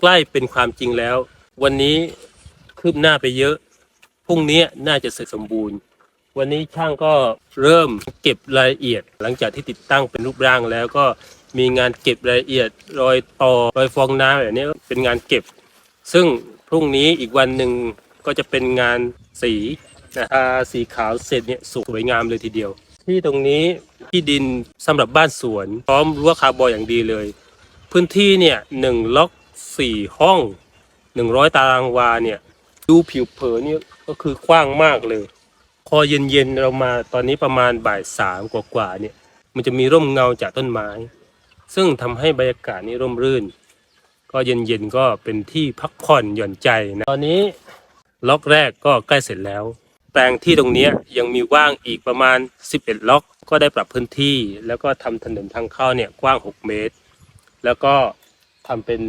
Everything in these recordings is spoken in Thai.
ใกล้เป็นความจริงแล้ว วันนี้คืบหน้าไปเยอะพรุ่งนี้น่าจะเสร็จสมบูรณ์ วันนี้ช่างก็เริ่มเก็บรายละเอียด หลังจากที่ติดตั้งเป็นรูปร่างแล้วก็มีงานเก็บรายละเอียดรอยต่อรอยฟองน้ำแบบนี้เป็นงานเก็บ ซึ่งพรุ่งนี้อีกวันหนึ่งก็จะเป็นงานสีนะทาสีขาวเสร็จเนี่ยสวยงามเลยทีเดียว ที่ตรงนี้ที่ดินสำหรับบ้านสวน พร้อมรั้วคาร์บอยอย่างดีเลย พื้นที่เนี่ยหนึ่งล็อก สี่ห้องหนึ่งร้อยตารางวาเนี่ย ดูผิวเผินนี่ก็คือกว้างมากเลย พอเย็นๆเรามาตอนนี้ประมาณบ่ายสามกว่าๆเนี่ย มันจะมีร่มเงาจากต้นไม้ ซึ่งทำให้บรรยากาศนี้ร่มรื่น ก็เย็นๆก็เป็นที่พักผ่อนหย่อนใจนะตอนนี้ล็อกแรกก็ใกล้เสร็จแล้ว แปลงที่ตรงนี้ยยังมีว่างอีกประมาณ 11 ล็อก ก็ได้ปรับพื้นที่ แล้วก็ทำถนนทางเข้าเนี่ยกว้าง 6 เมตร แล้วก็ทำเป็น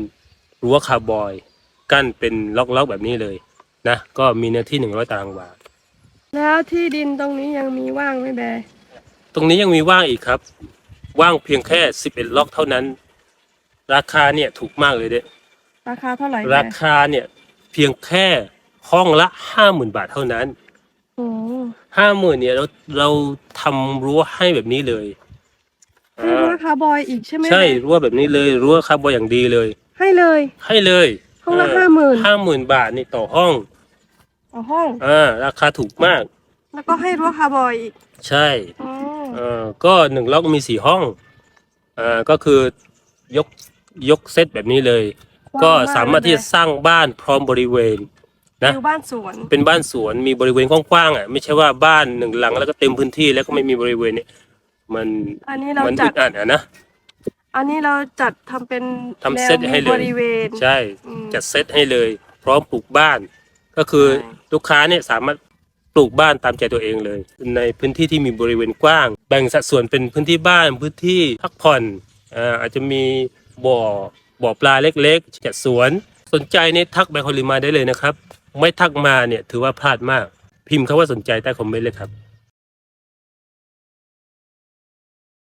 รั้วคาร์บอย กั้นเป็นล็อกๆแบบนี้เลยนะก็มีเนื้อที่100ตารางวา แล้วที่ดินตรงนี้ยังมีว่างไหมแบร์ตรงนี้ยังมีว่างอีกครับ ว่างเพียงแค่11ล็อกเท่านั้น ราคาเนี่ยถูกมากเลยเด้ราคาเท่าไหร่แบราร์คาเนี่ยเพียงแค่ห้องละ50,000บาทเท่านั้น โอ้50,000เนี่ยเราเราทำรั้วให้แบบนี้เลยให้รั้วคาร์บอยอีกใช่ไหมใช่แบร์รั้วแบบนี้เลยรั้วคาร์บอยอย่างดีเลย ให้เลย ให้เลยห้องละห้าหมื่นห้าหมื่นบาทนี่ต่อห้องต่อห้อง อ่าราคาถูกมาก แล้วก็ให้รั้วคาร์บอยอีกใช่อ๋อเอ่อก็หนึ่งล็อกมีสี่ห้องอ่าก็คือยกยกเซตแบบนี้เลย ก็สามารถที่จะสร้างบ้านพร้อมบริเวณ นะ ฟิวบ้านสวนเป็นบ้านสวนมีบริเวณกว้างๆอะไม่ใช่ว่าบ้านหนึ่งหลังแล้วก็เต็มพื้นที่แล้วก็ไม่มีบริเวณเนี่ยมันอันนี้เรามันจัอึดดอัดอะนะ อันนี้เราจัดทำเป็นทำแนวเซตให้เลย บริเวณ ใช่ อืมจัดเซตให้เลย พร้อมปลูกบ้าน ก็คือใช่ ลูกค้าเนี่ยสามารถปลูกบ้านตามใจตัวเองเลย ในพื้นที่ที่มีบริเวณกว้าง แบ่งสัดส่วนเป็นพื้นที่บ้านพื้นที่พักผ่อนอ่าอาจจะมีบ่อบ่อปลาเล็กๆ จัดสวนสนใจเนี่ยทักไบคอลิมาได้เลยนะครับ ไม่ทักมาเนี่ยถือว่าพลาดมาก พิมพ์คำว่าสนใจใต้คอมเมนต์เลยครับ